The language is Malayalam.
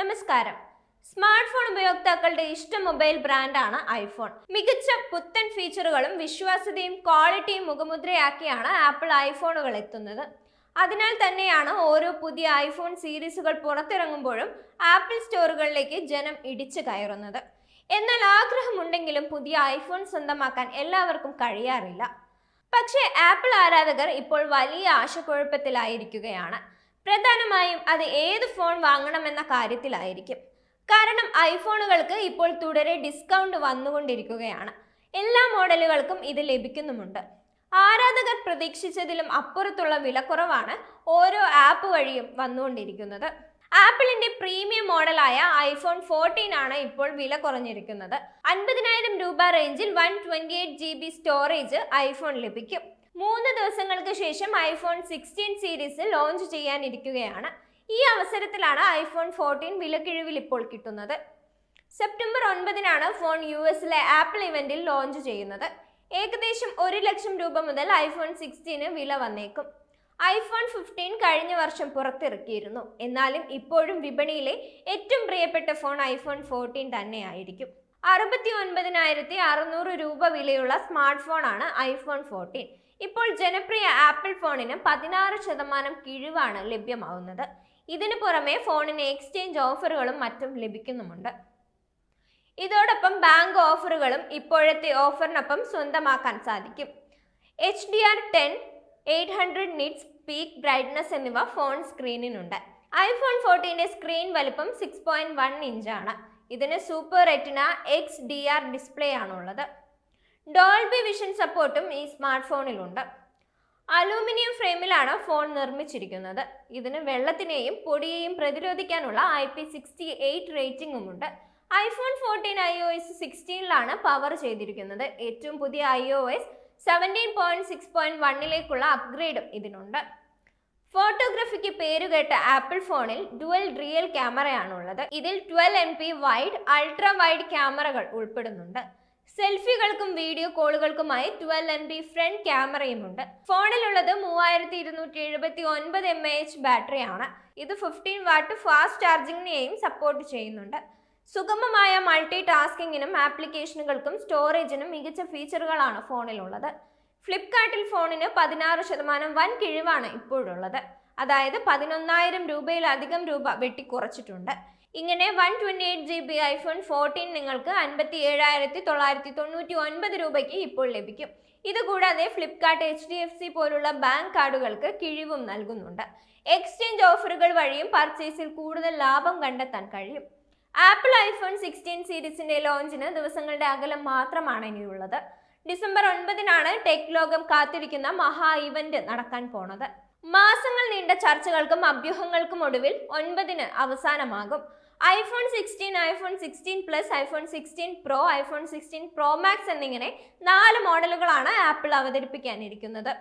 നമസ്കാരം. സ്മാർട്ട് ഫോൺ ഉപയോക്താക്കളുടെ ഇഷ്ട മൊബൈൽ ബ്രാൻഡാണ് ഐഫോൺ. മികച്ച പുത്തൻ ഫീച്ചറുകളും വിശ്വാസ്യതയും ക്വാളിറ്റിയും മുഖമുദ്രയാക്കിയാണ് ആപ്പിൾ ഐഫോണുകൾ എത്തുന്നത്. അതിനാൽ തന്നെയാണ് ഓരോ പുതിയ ഐഫോൺ സീരീസുകൾ പുറത്തിറങ്ങുമ്പോഴും ആപ്പിൾ സ്റ്റോറുകളിലേക്ക് ജനം ഇടിച്ചു കയറുന്നത്. എന്നാൽ ആഗ്രഹമുണ്ടെങ്കിലും പുതിയ ഐഫോൺ സ്വന്തമാക്കാൻ എല്ലാവർക്കും കഴിയാറില്ല. പക്ഷേ ആപ്പിൾ ആരാധകർ ഇപ്പോൾ വലിയ ആശക്കുഴപ്പത്തിലായിരിക്കുകയാണ്. പ്രധാനമായും അത് ഏത് ഫോൺ വാങ്ങണമെന്ന കാര്യത്തിലായിരിക്കും. കാരണം ഐഫോണുകൾക്ക് ഇപ്പോൾ തുടരെ ഡിസ്കൗണ്ട് വന്നുകൊണ്ടിരിക്കുകയാണ്. എല്ലാ മോഡലുകൾക്കും ഇത് ലഭിക്കുന്നുമുണ്ട്. ആരാധകർ പ്രതീക്ഷിച്ചതിലും അപ്പുറത്തുള്ള വിലക്കുറവാണ് ഓരോ ആപ്പ് വഴിയും വന്നുകൊണ്ടിരിക്കുന്നത്. ആപ്പിളിന്റെ പ്രീമിയം മോഡലായ ഐഫോൺ ഫോർട്ടീൻ ആണ് ഇപ്പോൾ വില കുറഞ്ഞിരിക്കുന്നത്. അൻപതിനായിരം രൂപ റേഞ്ചിൽ one twenty eight G B storage iPhone ലഭിക്കും. മൂന്ന് ദിവസങ്ങൾക്ക് ശേഷം ഐഫോൺ സിക്സ്റ്റീൻ സീരീസ് ലോഞ്ച് ചെയ്യാനിരിക്കുകയാണ്. ഈ അവസരത്തിലാണ് ഐഫോൺ ഫോർട്ടീൻ വിലക്കിഴിവിൽ ഇപ്പോൾ കിട്ടുന്നത്. സെപ്റ്റംബർ ഒൻപതിനാണ് ഫോൺ യു എസിലെ ആപ്പിൾ ഇവന്റിൽ ലോഞ്ച് ചെയ്യുന്നത്. ഏകദേശം ഒരു ലക്ഷം രൂപ മുതൽ ഐഫോൺ സിക്സ്റ്റീന് വില വന്നേക്കും. ഐഫോൺ ഫിഫ്റ്റീൻ കഴിഞ്ഞ വർഷം പുറത്തിറക്കിയിരുന്നു. എന്നാലും ഇപ്പോഴും വിപണിയിലെ ഏറ്റവും പ്രിയപ്പെട്ട ഫോൺ ഐഫോൺ ഫോർട്ടീൻ തന്നെയായിരിക്കും. അറുപത്തി ഒൻപതിനായിരത്തി അറുന്നൂറ് രൂപ വിലയുള്ള സ്മാർട്ട് ഫോണാണ് ഐഫോൺ ഫോർട്ടീൻ ഇപ്പോൾ ജനപ്രിയ ആപ്പിൾ ഫോണിന് പതിനാറ് ശതമാനം കിഴിവാണ് ലഭ്യമാവുന്നത് ഇതിനു പുറമെ ഫോണിന് എക്സ്ചേഞ്ച് ഓഫറുകളും മറ്റും ലഭിക്കുന്നുമുണ്ട്. ഇതോടൊപ്പം ബാങ്ക് ഓഫറുകളും ഇപ്പോഴത്തെ ഓഫറിനൊപ്പം സ്വന്തമാക്കാൻ സാധിക്കും. H D R ten eight hundred nits peak brightness എന്നിവ ഫോൺ സ്ക്രീനിനുണ്ട്. ഐഫോൺ ഫോർട്ടീന്റെ സ്ക്രീൻ വലുപ്പം സിക്സ് പോയിന്റ് വൺ ഇഞ്ചാണ്. ഇതിന് super retina X D R display ആണുള്ളത്. ഡോൾബി വിഷൻ സപ്പോർട്ടും ഈ സ്മാർട്ട് ഫോണിലുണ്ട് അലൂമിനിയം ഫ്രെയിമിലാണ് ഫോൺ നിർമ്മിച്ചിരിക്കുന്നത്. ഇതിന് വെള്ളത്തിനെയും പൊടിയെയും പ്രതിരോധിക്കാനുള്ള I P sixty eight റേറ്റിംഗുമുണ്ട് iPhone fourteen I O S സിക്സ്റ്റീനിലാണ് power ചെയ്തിരിക്കുന്നത്. ഏറ്റവും പുതിയ I O S seventeen point six point വണ്ണിലേക്കുള്ള അപ്ഗ്രേഡും ഇതിനുണ്ട്. ഫോട്ടോഗ്രാഫിക്ക് പേരുകേട്ട ആപ്പിൾ ഫോണിൽ ഡുവൽ റിയൽ ക്യാമറയാണുള്ളത് ഇതിൽ twelve M P wide ultra wide ക്യാമറകൾ ഉൾപ്പെടുന്നുണ്ട്. സെൽഫികൾക്കും വീഡിയോ കോളുകൾക്കുമായി ട്വൽവ് എം ബി ഫ്രണ്ട് ക്യാമറയുമുണ്ട്. ഫോണിലുള്ളത് മൂവായിരത്തി ഇരുന്നൂറ്റി എഴുപത്തി ഒൻപത് എം എ എച്ച് ബാറ്ററിയാണ്. ഇത് ഫിഫ്റ്റീൻ വാട്ട് ഫാസ്റ്റ് ചാർജിങ്ങിനെയും സപ്പോർട്ട് ചെയ്യുന്നുണ്ട്. സുഗമമായ മൾട്ടി ടാസ്കിങ്ങിനും ആപ്ലിക്കേഷനുകൾക്കും സ്റ്റോറേജിനും മികച്ച ഫീച്ചറുകളാണ് ഫോണിലുള്ളത്. ഫ്ലിപ്കാർട്ടിൽ ഫോണിന് പതിനാറ് ശതമാനം വൻ കിഴിവാണ് ഇപ്പോഴുള്ളത്. അതായത് പതിനൊന്നായിരം രൂപയിലധികം രൂപ വെട്ടിക്കുറച്ചിട്ടുണ്ട്. ഇങ്ങനെ one twenty eight G B iPhone fourteen നിങ്ങൾക്ക് അൻപത്തി ഏഴായിരത്തി തൊള്ളായിരത്തി തൊണ്ണൂറ്റി ഒൻപത് രൂപയ്ക്ക് ഇപ്പോൾ ലഭിക്കും. ഇതുകൂടാതെ Flipkart H D F C പോലുള്ള ബാങ്ക് കാർഡുകൾക്ക് കിഴിവും നൽകുന്നുണ്ട്. എക്സ്ചേഞ്ച് ഓഫറുകൾ വഴിയും പർച്ചേസിൽ കൂടുതൽ ലാഭം കണ്ടെത്താൻ കഴിയും. ആപ്പിൾ ഐഫോൺ സിക്സ്റ്റീൻ സീരീസിന്റെ ലോഞ്ചിന് ദിവസങ്ങളുടെ അകലം മാത്രമാണ് ഇനിയുള്ളത്. ഡിസംബർ ഒൻപതിനാണ് ടെക് ലോകം കാത്തിരിക്കുന്ന മഹാ ഇവന്റ് നടക്കാൻ പോണത്. മാസങ്ങൾ നീണ്ട ചർച്ചകൾക്കും അഭ്യൂഹങ്ങൾക്കും ഒടുവിൽ ഒൻപതിന് അവസാനമാകും. IPhone sixteen iPhone sixteen plus iPhone sixteen pro iPhone sixteen pro max എന്നിങ്ങനെ നാല് മോഡലുകളാണ് ആപ്പിൾ അവതരിപ്പിക്കാനിരിക്കുന്നത്.